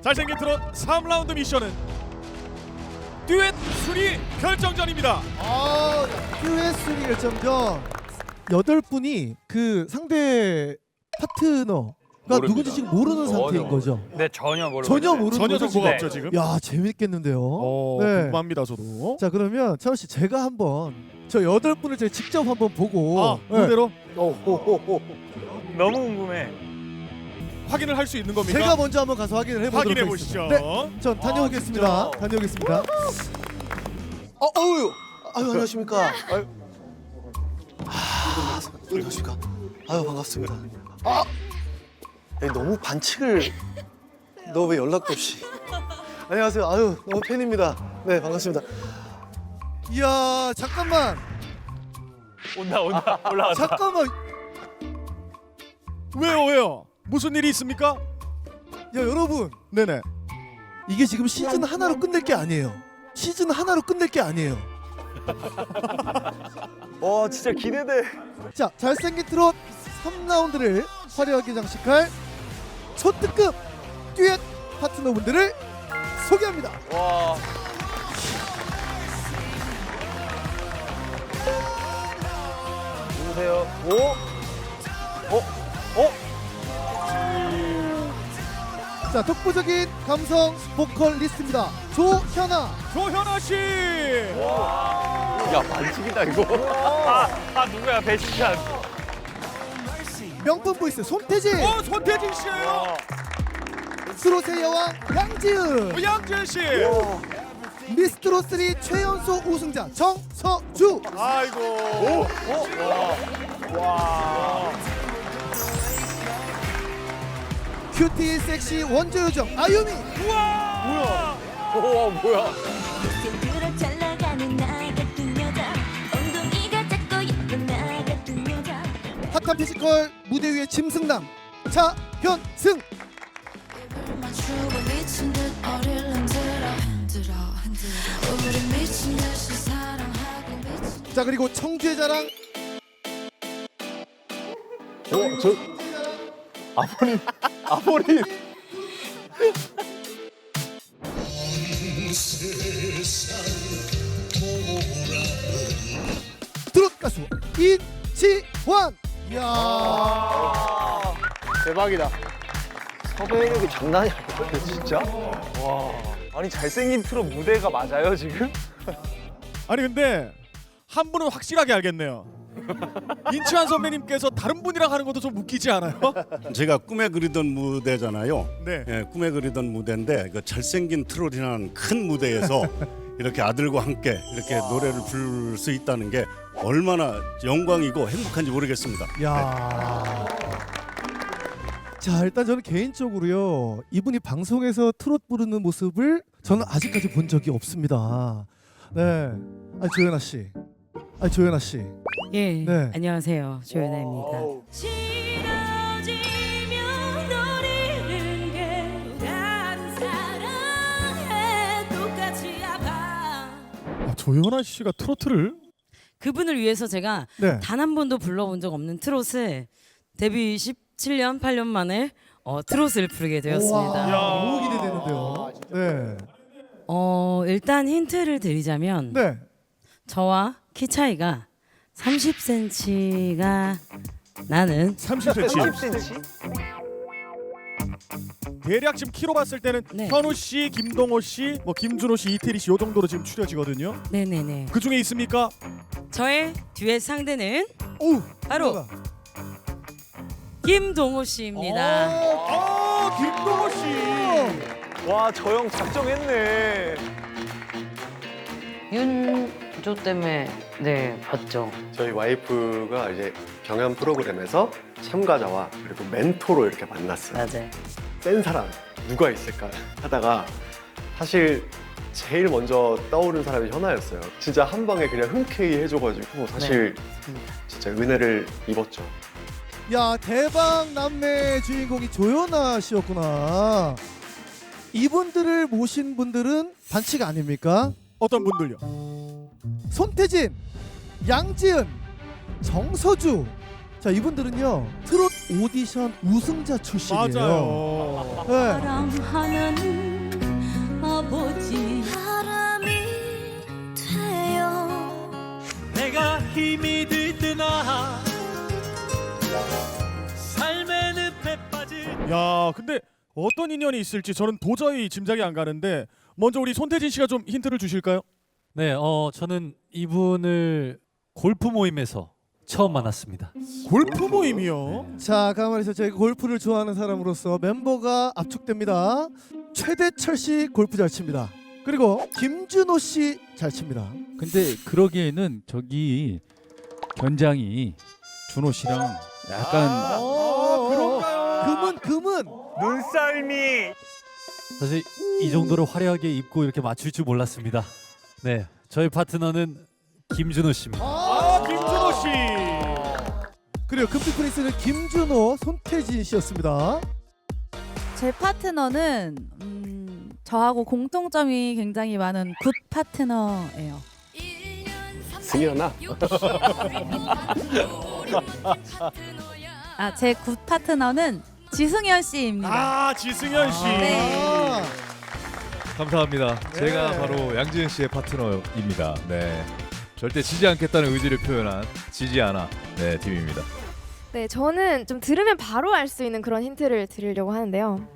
잘생긴 트롯 3라운드 미션은 듀엣 순위 결정전입니다. 아, QS 결정전 여덟 분이 그 상대 파트너가 모릅니다. 누군지 지금 모르는 전혀 상태인 거죠. 네 전혀 모르고 전혀 모르는 전혀 거죠. 정보가 네. 없죠 지금. 야 재밌겠는데요. 어, 네. 궁금합니다 저도. 자 그러면 찬호 씨 제가 한번 저 여덟 분을 제가 직접 한번 보고 아, 네, 그대로 너무 궁금해. 확인을 할 수 있는 겁니까? 제가 먼저 한번 가서 확인을 해보도록 확인해 하겠습니다. 보시죠. 네, 전 다녀오겠습니다. 진짜. 다녀오겠습니다. 어, 어우, 아유 안녕하십니까. 아유, 아, 안녕하십니까. 아유 반갑습니다. 아, 야, 너무 반칙을. 너 왜 연락도 없이? 안녕하세요. 아유 너무 팬입니다. 네 반갑습니다. 이야 잠깐만 온다 온다 올라왔다. 잠깐만 왜요 왜요? 무슨 일이 있습니까? 야 여러분 네네. 이게 지금 시즌 하나로 끝낼 게 아니에요. 시즌 하나로 끝낼 게 아니에요. 와 진짜 기대돼. 자, 잘생긴 트롯 3라운드를 화려하게 장식할 초특급 듀엣 파트너분들을 소개합니다. 와. 누구세요? 오? 어? 어? 자, 독보적인 감성 보컬리스트입니다. 조현아. 조현아 씨. 야 반칙이다 이거. 아, 아 누구야 배신자. 명품 보이스 손태진. 어 손태진 씨예요. 트롯의 여왕 양지은. 어, 양재 씨. 미스트롯 3 최연소 우승자 정서주. 아이고. 큐티 섹시 원조 요정 아유미. 우와. 오 뭐야? 들어 잘 나가는 나 같은 여자 엉덩이가 작고 예쁜 나 같은 여자 핫한 피지컬 무대 위의 짐승남. 차현승. 맞추고 미친 듯 어릴 흔들어 흔들어 흔들어. 우리 미친 듯이 사랑하고 미친 자 그리고 청주의 자랑. 어 저 아버님 아버님. 트롯 가수 인치환. 이야. 대박이다. 섭외력이 장난이 아니거든 진짜. 와. 아니 잘생긴 트롯 무대가 맞아요 지금? 아니 근데 한 분은 확실하게 알겠네요. 인치환 선배님께서 다른 분이랑 하는 것도 좀 웃기지 않아요? 제가 꿈에 그리던 무대잖아요. 네. 예, 꿈에 그리던 무대인데 그 잘생긴 트롯이라는 큰 무대에서 이렇게 아들과 함께 이렇게 노래를 부를 수 있다는 게 얼마나 영광이고 행복한지 모르겠습니다. 야. 자 일단 저는 개인적으로요 이분이 방송에서 트롯 부르는 모습을 저는 아직까지 본 적이 없습니다. 네, 아 조연아 씨, 아 조연아 씨, 예, 네. 안녕하세요. 조연아입니다. 싫어지면 노리는 게 다른 사랑해 똑같이 아파 아, 조현아 씨가 트로트를 그분을 위해서 제가 네. 단 한 번도 불러본 적 없는 트롯을 데뷔 17년 8년 만에 어, 트롯을 부르게 되었습니다. 우와, 너무 기대되는데요. 네, 어, 일단 힌트를 드리자면 네. 저와 키 차이가 30cm가 나는 30cm. 10cm? 대략 지금 키로 봤을 때는 네. 현우 씨, 김동호 씨, 뭐 김준호 씨, 이태리 씨 요 정도로 지금 추려지거든요. 네네네. 그 중에 있습니까? 저의 듀엣 상대는 오, 바로 김동호 씨입니다. 아, 김동호 씨. 와 저 형 작정했네. 윤 조 때문에 네 봤죠. 저희 와이프가 이제 경연 프로그램에서 참가자와 그리고 멘토로 이렇게 만났어요. 맞아요. 센 사람 누가 있을까 하다가 사실 제일 먼저 떠오른 사람이 현아였어요. 진짜 한 방에 그냥 흔쾌히 해줘가지고 사실 진짜 은혜를 입었죠. 야 대박 남매 주인공이 조연아 씨였구나. 이분들을 모신 분들은 반칙 아닙니까? 어떤 분들요? 손태진, 양지은, 정서주, 자 이분들은요 트롯 오디션 우승자 출신이에요. 맞아요. 네. 사랑하는 아버지 사람이 돼요 내가 힘이 들 때나 삶의 늪에 빠진 야, 근데 어떤 인연이 있을지 저는 도저히 짐작이 안 가는데 먼저 우리 손태진 씨가 좀 힌트를 주실까요? 네, 어 저는 이분을 골프 모임에서 처음 만났습니다. 골프 모임이요. 자 가만히서 저희 골프를 좋아하는 사람으로서 멤버가 압축됩니다. 최대철 씨 골프 잘 칩니다. 그리고 김준호 씨 잘 칩니다. 근데 그러기에는 저기 견장이 준호 씨랑 약간 어, 그런가요? 금은 금은 눈썰미. 사실 이 정도로 화려하게 입고 이렇게 맞출 줄 몰랐습니다. 네, 저희 파트너는 김준호 씨입니다. 아, 김준호 씨. 그리고 금빛 프린스는 김준호 손태진 씨였습니다. 제 파트너는 음, 저하고 공통점이 굉장히 많은 굿 파트너예요. 승현아. 아, 제 굿 파트너는 지승현 씨입니다. 아, 지승현 씨. 네. 아, 감사합니다. 네. 제가 바로 양지은 씨의 파트너입니다. 네. 절대 지지 않겠다는 의지를 표현한 지지 않아 네 팀입니다. 네, 저는 좀 들으면 바로 알 수 있는 그런 힌트를 드리려고 하는데요.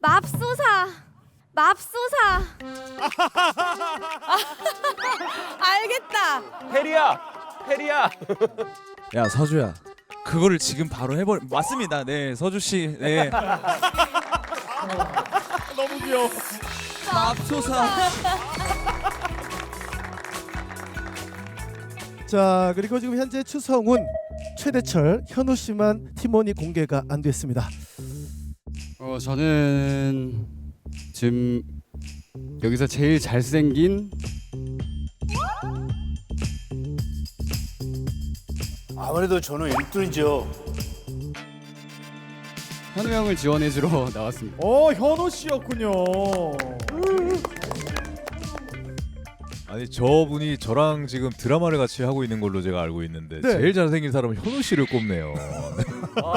맙소사, 맙소사. 알겠다. 페리야. 페리야. 야 서주야, 그거를 지금 바로 해버 맞습니다. 네 서주 씨, 네 너무 귀여워. 맙소사. 자 그리고 지금 현재 추성훈, 최대철, 현우 씨만 팀원이 공개가 안 됐습니다. 어 저는 지금 여기서 제일 잘생긴 아무래도 저는 1등이죠. 현우 형을 지원해주러 나왔습니다. 어, 현호 씨였군요. 아니 저분이 저랑 지금 드라마를 같이 하고 있는 걸로 제가 알고 있는데 네. 제일 잘생긴 사람은 현우 씨를 꼽네요. 오,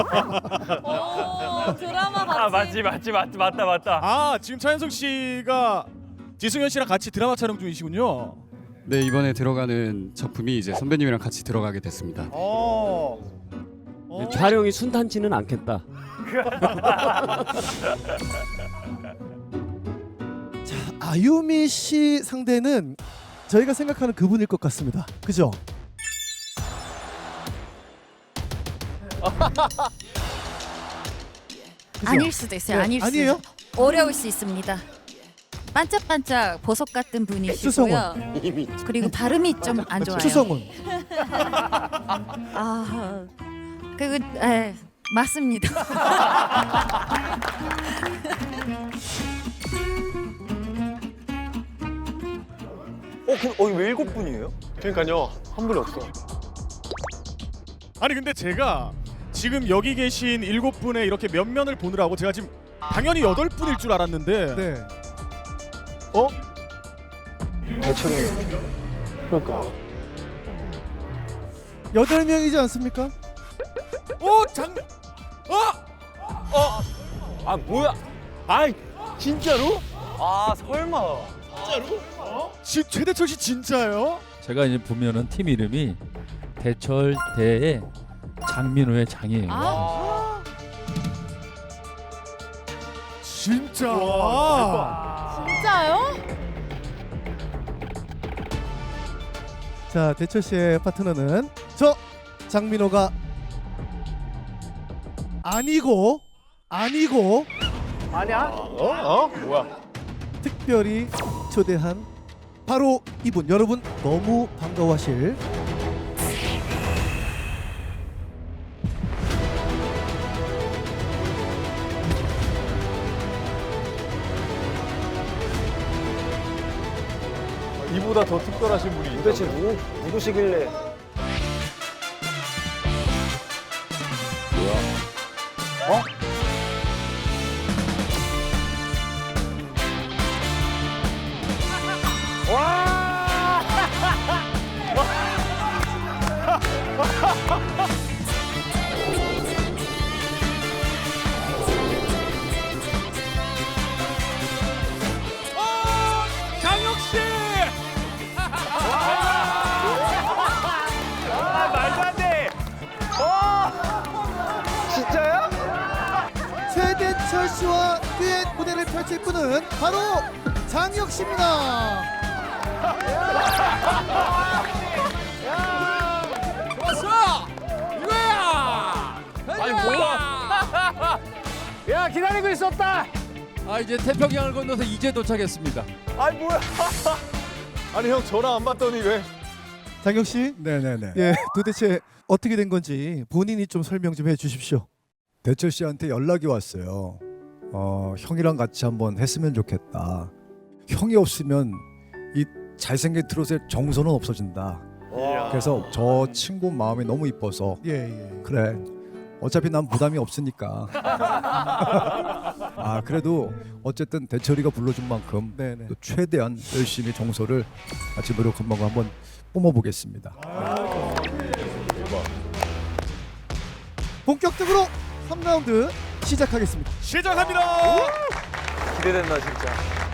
드라마 같이. 아 맞지 맞지 맞지 맞다 맞다. 아, 지금 차현석 씨가 지승현 씨랑 같이 드라마 촬영 중이시군요. 네 이번에 들어가는 작품이 이제 선배님이랑 같이 들어가게 됐습니다. 어. 어. 촬영이 순탄치는 않겠다. 자 아유미 씨 상대는 저희가 생각하는 그분일 것 같습니다. 그죠? 그죠? 아닐 수도 있어요. 네, 아닐 수 아니에요? 어려울 수 있습니다. 반짝반짝 보석 같은 분이시고요. 그리고 발음이 좀 안 좋아요. 추성훈. 아, 그, 에, 맞습니다. 어, 그, 어, 왜 일곱 분이에요? 그러니까요 한 분이 없어. 아니 근데 제가 지금 여기 계신 일곱 분의 이렇게 면면을 보느라고 제가 지금 당연히 여덟 분일 줄 알았는데 네. 대철이. 그러니까. 여덟 명이지 않습니까? 어, 장 어! 아 뭐야? 아 진짜로? 아 설마. 지, 최대철 씨 진짜예요? 제가 이제 보면은 팀 이름이 대철 대의 장민호의 장이에요. 아, 진짜. 진짜요? 자 대철 씨의 파트너는 저 장민호가 아니고 아니고 아니야? 어? 어? 뭐야? 특별히 초대한 바로 이분 여러분 너무 반가워하실 이보다 더 특별하신 분이 있다. 도대체 누구, 누구시길래 뭐야? 어? 와! 와 듀엣 무대를 펼칠 분은 바로 장혁 씨입니다. 좋았어! 이거야! 아니 뭐야? 야 기다리고 있었다. 아 이제 태평양을 건너서 이제 도착했습니다. 아니 뭐야? 아니 형 전화 안 받더니 왜? 장혁 씨, 네네네. 예, 도대체 어떻게 된 건지 본인이 좀 설명 좀 해주십시오. 대철 씨한테 연락이 왔어요. 어, 형이랑 같이 한번 했으면 좋겠다. 형이 없으면 이 잘생긴 트롯의 정서는 없어진다. 그래서 저 친구 마음이 너무 이뻐서 예, 예. 그래. 어차피 난 부담이 없으니까. 아 그래도 어쨌든 대철이가 불러준 만큼 네 네. 또 최대한 열심히 정서를 같이 노력한 만큼 한번 뿜어보겠습니다. 본격적으로 3라운드 시작하겠습니다. 시작합니다. 기대된다 진짜.